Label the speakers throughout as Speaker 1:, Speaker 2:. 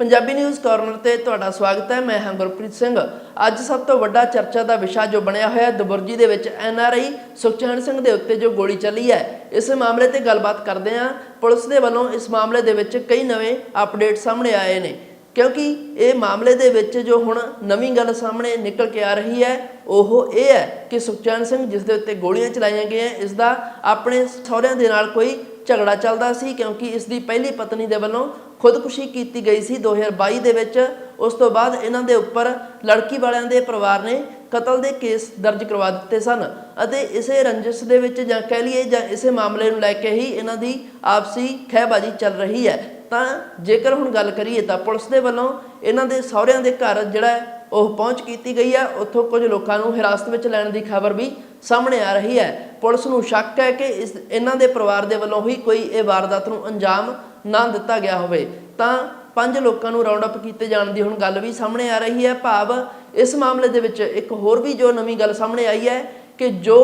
Speaker 1: Punjabi news corner ਤੇ ਤੁਹਾਡਾ ਸਵਾਗਤ ਹੈ, ਮੈਂ ਹਾਂ ਗੁਰਪ੍ਰੀਤ ਸਿੰਘ। ਅੱਜ ਸਭ ਤੋਂ ਵੱਡਾ ਚਰਚਾ ਦਾ ਵਿਸ਼ਾ ਜੋ ਬਣਿਆ ਹੋਇਆ ਹੈ ਦਬੁਰਜੀ ਦੇ ਵਿੱਚ N R I Sukhchain Singh ਦੇ ਉੱਤੇ ਜੋ ਗੋਲੀ ਚੱਲੀ ਹੈ, ਇਸ ਮਾਮਲੇ ਤੇ ਗੱਲਬਾਤ ਕਰਦੇ ਹਾਂ। ਪੁਲਿਸ ਦੇ ਵੱਲੋਂ ਇਸ ਮਾਮਲੇ ਦੇ ਵਿੱਚ ਕਈ ਨਵੇਂ ਅਪਡੇਟ ਸਾਹਮਣੇ ਆਏ ਨੇ। ਕਿਉਂਕਿ ਇਹ ਮਾਮਲੇ ਦੇ ਵਿੱਚ ਜੋ ਹੁਣ ਨਵੀਂ ਗੱਲ ਸਾਹਮਣੇ ਨਿਕਲ ਕੇ ਆ ਰਹੀ ਹੈ, ਉਹ ਇਹ ਹੈ ਕਿ ਸੁਖਚੈਨ ਸਿੰਘ ਜਿਸ ਦੇ ਉੱਤੇ ਗੋਲੀਆਂ ਚਲਾਈਆਂ ਗਈਆਂ, ਇਸ ਦਾ ਆਪਣੇ ਸਹੁਰਿਆਂ ਦੇ ਨਾਲ ਕੋਈ ਝਗੜਾ ਚੱਲਦਾ ਸੀ, ਕਿਉਂਕਿ ਇਸ ਦੀ ਪਹਿਲੀ ਪਤਨੀ ਦੇ ਵੱਲੋਂ ਖੁਦਕੁਸ਼ੀ ਕੀਤੀ ਗਈ ਸੀ 2022 ਦੇ ਵਿੱਚ। ਉਸ ਤੋਂ ਬਾਅਦ ਇਹਨਾਂ ਦੇ ਉੱਪਰ ਲੜਕੀ ਵਾਲਿਆਂ ਦੇ ਪਰਿਵਾਰ ਨੇ ਕਤਲ ਦੇ ਕੇਸ ਦਰਜ ਕਰਵਾ ਦਿੱਤੇ ਸਨ ਅਤੇ ਇਸੇ ਰੰਜਿਸ਼ ਦੇ ਵਿੱਚ ਜਾਂ ਕਹਿ ਲਈਏ ਜਾਂ ਇਸੇ ਮਾਮਲੇ ਨੂੰ ਲੈ ਕੇ ਹੀ ਇਹਨਾਂ ਦੀ ਆਪਸੀ ਖਹਿਬਾਜ਼ੀ ਚੱਲ ਰਹੀ ਹੈ। ਤਾਂ ਜੇਕਰ ਹੁਣ ਗੱਲ ਕਰੀਏ ਤਾਂ ਪੁਲਿਸ ਦੇ ਵੱਲੋਂ ਇਹਨਾਂ ਦੇ ਸਹੁਰਿਆਂ ਦੇ ਘਰ ਜਿਹੜਾ ਹੈ, ਉਹ ਪਹੁੰਚ ਕੀਤੀ ਗਈ ਹੈ। ਉੱਥੋਂ ਕੁਝ ਲੋਕਾਂ ਨੂੰ ਹਿਰਾਸਤ ਵਿੱਚ ਲੈਣ ਦੀ ਖਬਰ ਵੀ ਸਾਹਮਣੇ ਆ ਰਹੀ ਹੈ। ਪੁਲਿਸ ਨੂੰ ਸ਼ੱਕ ਹੈ ਕਿ ਇਸ ਇਹਨਾਂ ਦੇ ਪਰਿਵਾਰ ਦੇ ਵੱਲੋਂ ਹੀ ਕੋਈ ਇਹ ਵਾਰਦਾਤ ਨੂੰ ਅੰਜਾਮ ਨਾ ਦਿੱਤਾ ਗਿਆ ਹੋਵੇ, ਤਾਂ ਪੰਜ ਲੋਕਾਂ ਨੂੰ ਰਾਉਂਡ ਅਪ ਕੀਤੇ ਜਾਣ ਦੀ ਹੁਣ ਗੱਲ ਵੀ ਸਾਹਮਣੇ ਆ ਰਹੀ ਹੈ। ਭਾਵ ਇਸ ਮਾਮਲੇ ਦੇ ਵਿੱਚ ਇੱਕ ਹੋਰ ਵੀ ਜੋ ਨਵੀਂ ਗੱਲ ਸਾਹਮਣੇ ਆਈ ਹੈ ਕਿ ਜੋ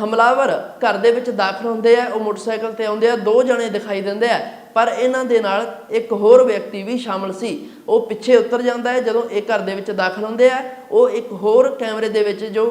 Speaker 1: ਹਮਲਾਵਰ ਘਰ ਦੇ ਵਿੱਚ ਦਾਖਲ ਹੁੰਦੇ ਆ, ਉਹ ਮੋਟਰਸਾਈਕਲ ਤੇ ਆਉਂਦੇ ਆ, ਦੋ ਜਣੇ ਦਿਖਾਈ ਦਿੰਦੇ ਆ, ਪਰ ਇਹਨਾਂ ਦੇ ਨਾਲ ਇੱਕ ਹੋਰ ਵਿਅਕਤੀ ਵੀ ਸ਼ਾਮਲ ਸੀ। ਉਹ ਪਿੱਛੇ ਉਤਰ ਜਾਂਦਾ ਹੈ, ਜਦੋਂ ਇਹ ਘਰ ਦੇ ਵਿੱਚ ਦਾਖਲ ਹੁੰਦੇ ਆ, ਉਹ ਇੱਕ ਹੋਰ ਕੈਮਰੇ ਦੇ ਵਿੱਚ ਜੋ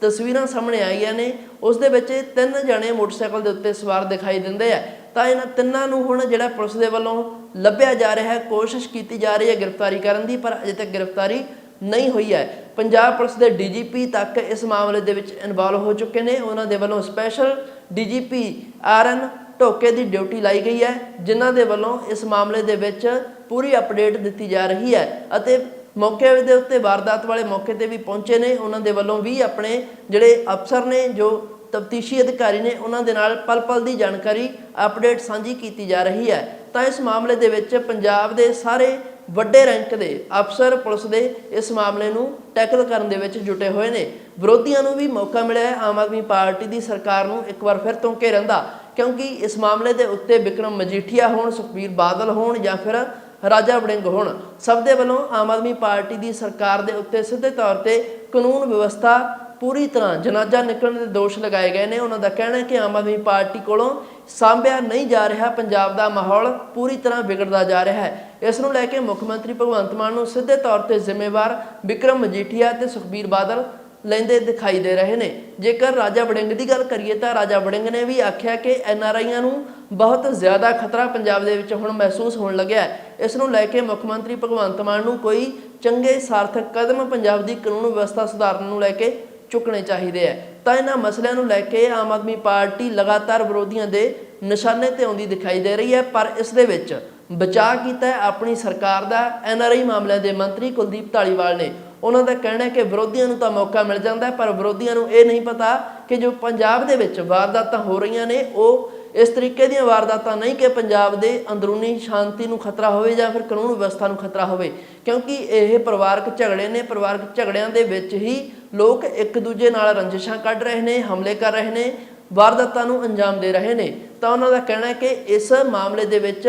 Speaker 1: ਤਸਵੀਰਾਂ ਸਾਹਮਣੇ ਆਈਆਂ ਨੇ, ਉਸ ਦੇ ਵਿੱਚ ਤਿੰਨ ਜਣੇ ਮੋਟਰਸਾਈਕਲ ਦੇ ਉੱਤੇ ਸਵਾਰ ਦਿਖਾਈ ਦਿੰਦੇ ਆ। ਤਾਂ ਇਹਨਾਂ ਤਿੰਨਾਂ ਨੂੰ ਹੁਣ ਜਿਹੜਾ ਪੁਲਿਸ ਦੇ ਵੱਲੋਂ ਲੱਭਿਆ ਜਾ ਰਿਹਾ ਹੈ, ਕੋਸ਼ਿਸ਼ ਕੀਤੀ ਜਾ ਰਹੀ ਹੈ ਗ੍ਰਿਫਤਾਰੀ ਕਰਨ ਦੀ, ਪਰ ਅਜੇ ਤੱਕ ਗ੍ਰਿਫਤਾਰੀ ਨਹੀਂ ਹੋਈ ਹੈ। ਪੰਜਾਬ ਪੁਲਿਸ ਦੇ ਡੀਜੀਪੀ ਤੱਕ ਇਸ ਮਾਮਲੇ ਦੇ ਵਿੱਚ ਇਨਵੋਲਵ ਹੋ ਚੁੱਕੇ ਨੇ। ਉਹਨਾਂ ਦੇ ਵੱਲੋਂ special DGP R N Dhoke ਦੀ ਡਿਊਟੀ ਲਾਈ ਗਈ ਹੈ, ਜਿਨ੍ਹਾਂ ਦੇ ਵੱਲੋਂ ਇਸ ਮਾਮਲੇ ਦੇ ਵਿੱਚ ਪੂਰੀ ਅਪਡੇਟ ਦਿੱਤੀ ਜਾ ਰਹੀ ਹੈ ਅਤੇ ਮੌਕੇ ਦੇ ਉੱਤੇ ਵਾਰਦਾਤ ਵਾਲੇ ਮੌਕੇ ਤੇ ਵੀ ਪਹੁੰਚੇ ਨੇ। ਉਹਨਾਂ ਦੇ ਵੱਲੋਂ ਵੀ ਆਪਣੇ ਜਿਹੜੇ ਅਫਸਰ ਨੇ, ਜੋ ਤਫਤੀਸ਼ੀ ਅਧਿਕਾਰੀ ਨੇ ਉਹਨਾਂ ਦੇ ਨਾਲ ਪਲ-ਪਲ ਦੀ ਜਾਣਕਾਰੀ ਅਪਡੇਟ ਸਾਂਝੀ ਕੀਤੀ ਜਾ ਰਹੀ ਹੈ। ਤਾਂ ਇਸ ਮਾਮਲੇ ਦੇ ਵਿੱਚ ਪੰਜਾਬ ਦੇ ਸਾਰੇ ਵੱਡੇ ਰੈਂਕ ਦੇ ਅਫਸਰ ਪੁਲਿਸ ਦੇ ਇਸ ਮਾਮਲੇ ਨੂੰ ਟੈਕਲ ਕਰਨ ਦੇ ਵਿੱਚ ਜੁਟੇ ਹੋਏ ਨੇ। ਵਿਰੋਧੀਆਂ ਨੂੰ ਵੀ ਮੌਕਾ ਮਿਲਿਆ ਹੈ। ਆਮ ਆਦਮੀ ਪਾਰਟੀ ਦੀ ਸਰਕਾਰ ਨੂੰ ਇੱਕ ਵਾਰ ਫਿਰ ਤੋਂ ਘੇਰਨ ਦਾ, ਕਿਉਂਕਿ ਇਸ ਮਾਮਲੇ ਦੇ ਉੱਤੇ ਵਿਕਰਮ ਮਜੀਠੀਆ ਹੋਣ, ਸੁਖਬੀਰ ਬਾਦਲ ਹੋਣ ਜਾਂ ਫਿਰ ਰਾਜਾ ਵੜਿੰਗ ਹੋਣ, ਸਭ ਦੇ ਵੱਲੋਂ ਆਮ ਆਦਮੀ ਪਾਰਟੀ ਦੀ ਸਰਕਾਰ ਦੇ ਉੱਤੇ ਸਿੱਧੇ ਤੌਰ ਤੇ ਕਾਨੂੰਨ ਵਿਵਸਥਾ ਪੂਰੀ ਤਰ੍ਹਾਂ ਜਨਾਜ਼ਾ ਨਿਕਲਣ ਦੇ ਦੋਸ਼ ਲਗਾਏ ਗਏ ਨੇ। ਉਹਨਾਂ ਦਾ ਕਹਿਣਾ ਹੈ ਕਿ ਆਮ ਆਦਮੀ ਪਾਰਟੀ ਕੋਲੋਂ ਸਾਂਭਿਆ ਨਹੀਂ ਜਾ ਰਿਹਾ। ਪੰਜਾਬ ਦਾ ਮਾਹੌਲ ਪੂਰੀ ਤਰ੍ਹਾਂ ਵਿਗੜਦਾ ਜਾ ਰਿਹਾ ਹੈ। ਇਸ ਨੂੰ ਲੈ ਕੇ ਮੁੱਖ ਮੰਤਰੀ ਭਗਵੰਤ ਮਾਨ ਨੂੰ ਸਿੱਧੇ ਤੌਰ ਤੇ ਜ਼ਿੰਮੇਵਾਰ ਵਿਕਰਮ ਮਜੀਠੀਆ ਤੇ ਸੁਖਬੀਰ ਬਾਦਲ ਲੈਂਦੇ ਦਿਖਾਈ ਦੇ ਰਹੇ ਨੇ। ਜੇਕਰ ਰਾਜਾ ਵੜਿੰਗ ਦੀ ਗੱਲ ਕਰੀਏ ਤਾਂ ਰਾਜਾ ਵੜਿੰਗ ਨੇ ਵੀ ਆਖਿਆ ਕਿ ਐਨ ਆਰ ਆਈਆਂ ਨੂੰ ਬਹੁਤ ਜ਼ਿਆਦਾ ਖਤਰਾ ਪੰਜਾਬ ਦੇ ਵਿੱਚ ਹੁਣ ਮਹਿਸੂਸ ਹੋਣ ਲੱਗਿਆ ਇਸ ਨੂੰ ਲੈ ਕੇ ਮੁੱਖ ਮੰਤਰੀ ਭਗਵੰਤ ਮਾਨ ਨੂੰ ਕੋਈ ਚੰਗੇ ਸਾਰਥਕ ਕਦਮ ਪੰਜਾਬ ਦੀ ਕਾਨੂੰਨ ਵਿਵਸਥਾ ਸੁਧਾਰਨ ਨੂੰ ਲੈ ਕੇ ਚੁੱਕਣੇ ਚਾਹੀਦੇ ਹੈ ਤਾਂ ਇਹਨਾਂ ਮਸਲਿਆਂ ਨੂੰ ਲੈ ਕੇ ਆਮ ਆਦਮੀ ਪਾਰਟੀ ਲਗਾਤਾਰ ਵਿਰੋਧੀਆਂ ਦੇ ਨਿਸ਼ਾਨੇ ਤੇ ਆਉਂਦੀ ਦਿਖਾਈ ਦੇ ਰਹੀ ਹੈ ਪਰ ਇਸ ਦੇ ਵਿੱਚ ਬਚਾਅ ਕੀਤਾ ਹੈ ਆਪਣੀ ਸਰਕਾਰ ਦਾ। ਐਨਆਰਆਈ ਮਾਮਲਿਆਂ ਦੇ ਮੰਤਰੀ ਕੁਲਦੀਪ ਢਾਲੀਵਾਲ ਨੇ। ਉਹਨਾਂ ਦਾ ਕਹਿਣਾ ਹੈ ਕਿ ਵਿਰੋਧੀਆਂ ਨੂੰ ਤਾਂ ਮੌਕਾ ਮਿਲ ਜਾਂਦਾ ਹੈ ਪਰ ਵਿਰੋਧੀਆਂ ਨੂੰ ਇਹ ਨਹੀਂ ਪਤਾ ਕਿ ਜੋ ਪੰਜਾਬ ਦੇ ਵਿੱਚ ਵਾਰਦਾਤਾਂ ਹੋ ਰਹੀਆਂ ਨੇ, ਉਹ ਇਸ ਤਰੀਕੇ ਦੀਆਂ ਵਾਰਦਾਤਾਂ ਨਹੀਂ ਕਿ ਪੰਜਾਬ ਦੇ ਅੰਦਰੂਨੀ ਸ਼ਾਂਤੀ ਨੂੰ ਖਤਰਾ ਹੋਵੇ ਜਾਂ ਫਿਰ ਕਾਨੂੰਨ ਵਿਵਸਥਾ ਨੂੰ ਖਤਰਾ ਹੋਵੇ, ਕਿਉਂਕਿ ਇਹ ਪਰਿਵਾਰਕ ਝਗੜੇ ਨੇ, ਪਰਿਵਾਰਕ ਝਗੜਿਆਂ ਦੇ ਵਿੱਚ ਹੀ ਲੋਕ ਇੱਕ ਦੂਜੇ ਨਾਲ ਰੰਜਿਸ਼ਾਂ ਕੱਢ ਰਹੇ ਨੇ, ਹਮਲੇ ਕਰ ਰਹੇ ਨੇ, ਵਾਰਦਾਤਾਂ ਨੂੰ ਅੰਜਾਮ ਦੇ ਰਹੇ ਨੇ। ਤਾਂ ਉਹਨਾਂ ਦਾ ਕਹਿਣਾ ਹੈ ਕਿ ਇਸ ਮਾਮਲੇ ਦੇ ਵਿੱਚ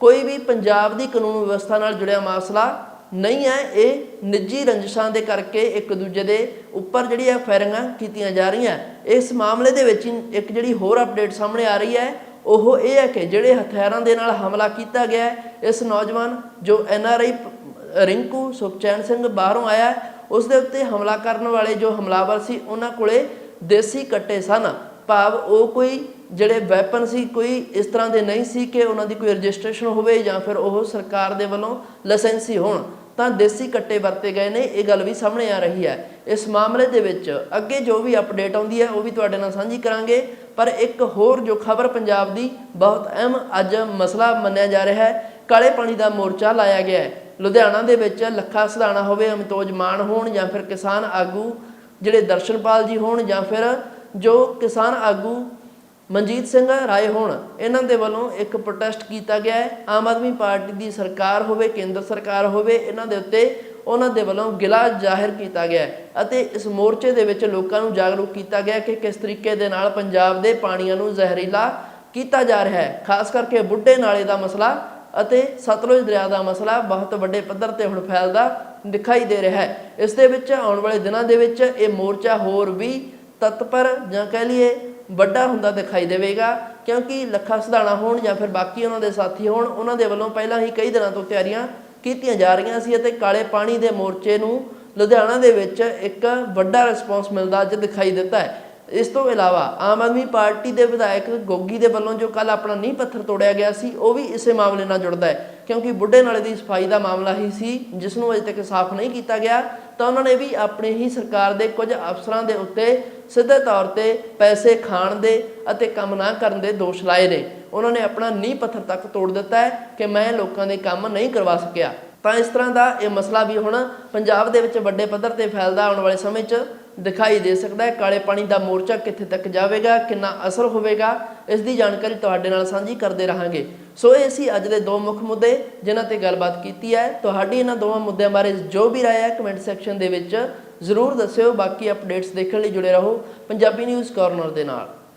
Speaker 1: ਕੋਈ ਵੀ ਪੰਜਾਬ ਦੀ ਕਾਨੂੰਨ ਵਿਵਸਥਾ ਨਾਲ ਜੁੜਿਆ ਮਸਲਾ ਨਹੀਂ ਹੈ, ਇਹ ਨਿੱਜੀ ਰੰਜਿਸ਼ਾਂ ਦੇ ਕਰਕੇ ਇੱਕ ਦੂਜੇ ਦੇ ਉੱਪਰ ਜਿਹੜੀ ਹੈ ਫਾਇਰਿੰਗਾਂ ਕੀਤੀਆਂ ਜਾ ਰਹੀਆਂ। ਇਸ ਮਾਮਲੇ ਦੇ ਵਿੱਚ ਇੱਕ ਜਿਹੜੀ ਹੋਰ ਅਪਡੇਟ ਸਾਹਮਣੇ ਆ ਰਹੀ ਹੈ, ਉਹ ਇਹ ਹੈ ਕਿ ਜਿਹੜੇ ਹਥਿਆਰਾਂ ਦੇ ਨਾਲ ਹਮਲਾ ਕੀਤਾ ਗਿਆ ਇਸ ਨੌਜਵਾਨ ਜੋ N R I Rinku Sukhchain Singh ਬਾਹਰੋਂ ਆਇਆ ਉਸ ਦੇ ਉੱਤੇ ਹਮਲਾ ਕਰਨ ਵਾਲੇ ਜੋ ਹਮਲਾਵਰ ਸੀ, ਉਹਨਾਂ ਕੋਲੇ ਦੇਸੀ ਕੱਟੇ ਸਨ। ਭਾਵ ਉਹ ਕੋਈ ਜਿਹੜੇ ਵੈਪਨ ਸੀ, ਕੋਈ ਇਸ ਤਰ੍ਹਾਂ ਦੇ ਨਹੀਂ ਸੀ ਕਿ ਉਹਨਾਂ ਦੀ ਕੋਈ ਰਜਿਸਟ੍ਰੇਸ਼ਨ ਹੋਵੇ ਜਾਂ ਫਿਰ ਉਹ ਸਰਕਾਰ ਦੇ ਵੱਲੋਂ ਲਾਇਸੈਂਸੀ ਹੋਣ। ਤਾਂ ਦੇਸੀ ਕੱਟੇ ਵਰਤੇ ਗਏ ਨੇ, ਇਹ ਗੱਲ ਵੀ ਸਾਹਮਣੇ ਆ ਰਹੀ ਹੈ। ਇਸ ਮਾਮਲੇ ਦੇ ਵਿੱਚ ਅੱਗੇ ਜੋ ਵੀ ਅਪਡੇਟ ਆਉਂਦੀ ਹੈ, ਉਹ ਵੀ ਤੁਹਾਡੇ ਨਾਲ ਸਾਂਝੀ ਕਰਾਂਗੇ। ਪਰ ਇੱਕ ਹੋਰ ਜੋ ਖਬਰ ਪੰਜਾਬ ਦੀ ਬਹੁਤ ਅਹਿਮ ਅੱਜ ਮਸਲਾ ਮੰਨਿਆ ਜਾ ਰਿਹਾ ਹੈ, ਕਾਲੇ ਪਾਣੀ ਦਾ ਮੋਰਚਾ ਲਾਇਆ ਗਿਆ ਹੈ। ਲੁਧਿਆਣਾ ਦੇ ਵਿੱਚ ਲੱਖਾ ਸਧਾਣਾ ਹੋਵੇ, ਅਮਤੋਜ ਮਾਨ ਹੋਣ ਜਾਂ ਫਿਰ ਕਿਸਾਨ ਆਗੂ ਜਿਹੜੇ ਦਰਸ਼ਨਪਾਲ ਜੀ ਹੋਣ ਜਾਂ ਫਿਰ ਜੋ ਕਿਸਾਨ ਆਗੂ ਮਨਜੀਤ ਸਿੰਘ ਰਾਏ ਹੋਣ, ਇਹਨਾਂ ਦੇ ਵੱਲੋਂ ਇੱਕ ਪ੍ਰੋਟੈਸਟ ਕੀਤਾ ਗਿਆ ਹੈ। ਆਮ ਆਦਮੀ ਪਾਰਟੀ ਦੀ ਸਰਕਾਰ ਹੋਵੇ, ਕੇਂਦਰ ਸਰਕਾਰ ਹੋਵੇ, ਇਹਨਾਂ ਦੇ ਉੱਤੇ ਉਹਨਾਂ ਦੇ ਵੱਲੋਂ ਗਿਲਾ ਜ਼ਾਹਿਰ ਕੀਤਾ ਗਿਆ ਅਤੇ ਇਸ ਮੋਰਚੇ ਦੇ ਵਿੱਚ ਲੋਕਾਂ ਨੂੰ ਜਾਗਰੂਕ ਕੀਤਾ ਗਿਆ ਕਿ ਕਿਸ ਤਰੀਕੇ ਦੇ ਨਾਲ ਪੰਜਾਬ ਦੇ ਪਾਣੀਆਂ ਨੂੰ ਜ਼ਹਿਰੀਲਾ ਕੀਤਾ ਜਾ ਰਿਹਾ ਹੈ। ਖਾਸ ਕਰਕੇ ਬੁੱਢੇ ਨਾਲੇ ਦਾ ਮਸਲਾ ਅਤੇ ਸਤਲੁਜ ਦਰਿਆ ਦਾ ਮਸਲਾ ਬਹੁਤ ਵੱਡੇ ਪੱਧਰ ਤੇ ਹੁਣ ਫੈਲਦਾ ਦਿਖਾਈ ਦੇ ਰਿਹਾ ਹੈ। ਇਸ ਦੇ ਵਿੱਚ ਆਉਣ ਵਾਲੇ ਦਿਨਾਂ ਦੇ ਵਿੱਚ ਇਹ ਮੋਰਚਾ ਹੋਰ ਵੀ ਤਤਪਰ ਜਾਂ ਕਹਿ ਲਈਏ ਵੱਡਾ ਹੁੰਦਾ ਦਿਖਾਈ ਦੇਵੇਗਾ, ਕਿਉਂਕਿ ਲੱਖਾ ਸਧਾਣਾ ਹੋਣ ਜਾਂ ਫਿਰ ਬਾਕੀ ਉਹਨਾਂ ਦੇ ਸਾਥੀ ਹੋਣ, ਉਹਨਾਂ ਦੇ ਵੱਲੋਂ ਪਹਿਲਾਂ ਹੀ ਕਈ ਦਿਨਾਂ ਤੋਂ ਤਿਆਰੀਆਂ ਕੀਤੀਆਂ ਜਾ ਰਹੀਆਂ ਸੀ ਅਤੇ ਕਾਲੇ ਪਾਣੀ ਦੇ ਮੋਰਚੇ ਨੂੰ ਲੁਧਿਆਣਾ ਦੇ ਵਿੱਚ ਇੱਕ ਵੱਡਾ ਰਿਸਪੌਂਸ ਮਿਲਦਾ ਅੱਜ ਦਿਖਾਈ ਦਿੱਤਾ ਹੈ। ਇਸ ਤੋਂ ਇਲਾਵਾ ਆਮ ਆਦਮੀ ਪਾਰਟੀ ਦੇ ਵਿਧਾਇਕ ਗੋਗੀ ਦੇ ਵੱਲੋਂ ਜੋ ਕੱਲ ਆਪਣਾ ਨੀਂਹ ਪੱਥਰ ਤੋੜਿਆ ਗਿਆ ਸੀ, ਉਹ ਵੀ ਇਸੇ ਮਾਮਲੇ ਨਾਲ ਜੁੜਦਾ ਹੈ। ਕਿਉਂਕਿ ਬੁੱਢੇ ਨਾਲੇ ਦੀ ਸਫ਼ਾਈ ਦਾ ਮਾਮਲਾ ਹੀ ਸੀ, ਜਿਸ ਨੂੰ ਅਜੇ ਤੱਕ ਸਾਫ਼ ਨਹੀਂ ਕੀਤਾ ਗਿਆ, ਤਾਂ ਉਹਨਾਂ ਨੇ ਵੀ ਆਪਣੀ ਹੀ ਸਰਕਾਰ ਦੇ ਕੁਝ ਅਫਸਰਾਂ ਦੇ ਉੱਤੇ ਸਿੱਧੇ ਤੌਰ ਤੇ ਪੈਸੇ ਖਾਣ ਦੇ ਅਤੇ ਕੰਮ ਨਾ ਕਰਨ ਦੇ ਦੋਸ਼ ਲਾਏ ਨੇ। ਉਹਨਾਂ ਨੇ ਆਪਣਾ ਨੀਂਹ ਪੱਥਰ ਤੱਕ ਤੋੜ ਦਿੱਤਾ ਹੈ ਕਿ ਮੈਂ ਲੋਕਾਂ ਦੇ ਕੰਮ ਨਹੀਂ ਕਰਵਾ ਸਕਿਆ। ਤਾਂ ਇਸ ਤਰ੍ਹਾਂ ਦਾ ਇਹ ਮਸਲਾ ਵੀ ਹੁਣ ਪੰਜਾਬ ਦੇ ਵਿੱਚ ਵੱਡੇ ਪੱਧਰ ਤੇ ਫੈਲਦਾ ਆਉਣ ਵਾਲੇ ਸਮੇਂ 'ਚ ਦਿਖਾਈ ਦੇ ਸਕਦਾ ਹੈ। ਕਾਲੇ ਪਾਣੀ ਦਾ ਮੋਰਚਾ ਕਿੱਥੇ ਤੱਕ ਜਾਵੇਗਾ, ਕਿੰਨਾ ਅਸਰ ਹੋਵੇਗਾ, ਇਸ ਦੀ ਜਾਣਕਾਰੀ ਤੁਹਾਡੇ ਨਾਲ ਸਾਂਝੀ ਕਰਦੇ ਰਹਾਂਗੇ। ਸੋ ਇਹ ਸੀ ਅੱਜ ਦੇ ਦੋ ਮੁੱਖ ਮੁੱਦੇ, ਜਿਨ੍ਹਾਂ ਤੇ ਗੱਲਬਾਤ ਕੀਤੀ ਹੈ। ਤੁਹਾਡੀ ਇਹਨਾਂ ਦੋਵਾਂ ਮੁੱਦਿਆਂ ਬਾਰੇ ਜੋ ਵੀ ਰਾਏ ਹੈ, ਕਮੈਂਟ ਸੈਕਸ਼ਨ ਦੇ ਵਿੱਚ ਜ਼ਰੂਰ ਦੱਸਿਓ। ਬਾਕੀ ਅਪਡੇਟਸ ਦੇਖਣ ਲਈ ਜੁੜੇ ਰਹੋ ਪੰਜਾਬੀ ਨਿਊਜ਼ ਕਾਰਨਰ ਦੇ ਨਾਲ।